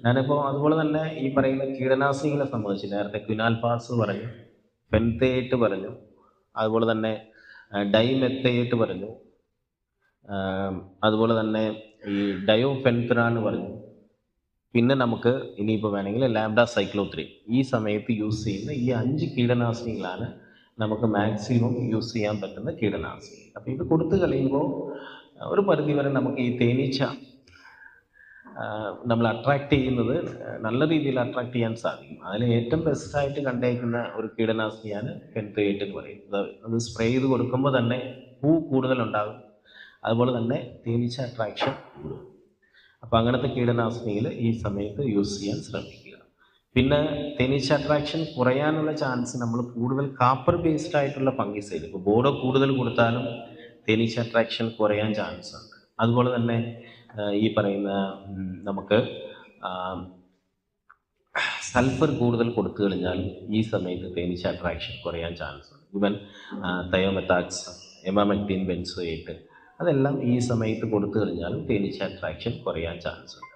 ഞാനിപ്പോൾ അതുപോലെ തന്നെ ഈ പറയുന്ന കീടനാശിനികളെ സംബന്ധിച്ച് നേരത്തെ ക്വിനാൽപാസ് പറഞ്ഞു ഫെൻതേറ്റ് പറഞ്ഞു അതുപോലെ തന്നെ ഡൈമെത്തേറ്റ് പറഞ്ഞു അതുപോലെ തന്നെ ഈ ഡയോഫെൻഫിറാൻ പറഞ്ഞു. പിന്നെ നമുക്ക് ഇനിയിപ്പോൾ വേണമെങ്കിൽ ലാംഡ സൈക്ലോത്രി ഈ സമയത്ത് യൂസ് ചെയ്യുന്ന ഈ അഞ്ച് കീടനാശിനികളാണ് നമുക്ക് മാക്സിമം യൂസ് ചെയ്യാൻ പറ്റുന്ന കീടനാശിനി അപ്പോൾ ഇത് കൊടുത്തു കളയുമ്പോൾ ഒരു പരിധി വരെ നമുക്ക് ഈ തേനീച്ച നമ്മൾ അട്രാക്ട് ചെയ്യുന്നത് നല്ല രീതിയിൽ അട്രാക്ട് ചെയ്യാൻ സാധിക്കും. അതിൽ ഏറ്റവും ബെസ്റ്റായിട്ട് കണ്ടേക്കുന്ന ഒരു കീടനാശിനിയാണ് ഫെൻതേറ്റ് എന്ന് പറയുന്നത് അത് അത് സ്പ്രേ ചെയ്ത് കൊടുക്കുമ്പോൾ തന്നെ പൂ കൂടുതലുണ്ടാകും. അതുപോലെ തന്നെ തേനീച്ച അട്രാക്ഷൻ കൂടും. അപ്പോൾ അങ്ങനത്തെ കീടനാശിനികൾ ഈ സമയത്ത് യൂസ് ചെയ്യാൻ ശ്രമിക്കുക. പിന്നെ തേനീച്ച അട്രാക്ഷൻ കുറയാനുള്ള ചാൻസ് നമ്മൾ കൂടുതൽ കാപ്പർ ബേസ്ഡ് ആയിട്ടുള്ള ഫംഗിസൈഡ് ഇപ്പോൾ ബോർഡോ കൂടുതൽ കൊടുത്താലും തേനീച്ച അട്രാക്ഷൻ കുറയാൻ ചാൻസ് ഉണ്ട് അതുപോലെ തന്നെ ഈ പറയുന്ന നമുക്ക് സൾഫർ കൂടുതൽ കൊടുത്തു കഴിഞ്ഞാൽ ഈ സമയത്ത് തേനീച്ച അട്രാക്ഷൻ കുറയാൻ ചാൻസ് ഉണ്ട്. ഇവൻ തയോമെത്താക്സ് എമാമെക്ടീൻ ബെൻസോയേറ്റ് അതെല്ലാം ഈ സമയത്ത് കൊടുത്തു കഴിഞ്ഞാൽ തേനീച്ച അട്രാക്ഷൻ കുറയാൻ ചാൻസ് ഉണ്ട്.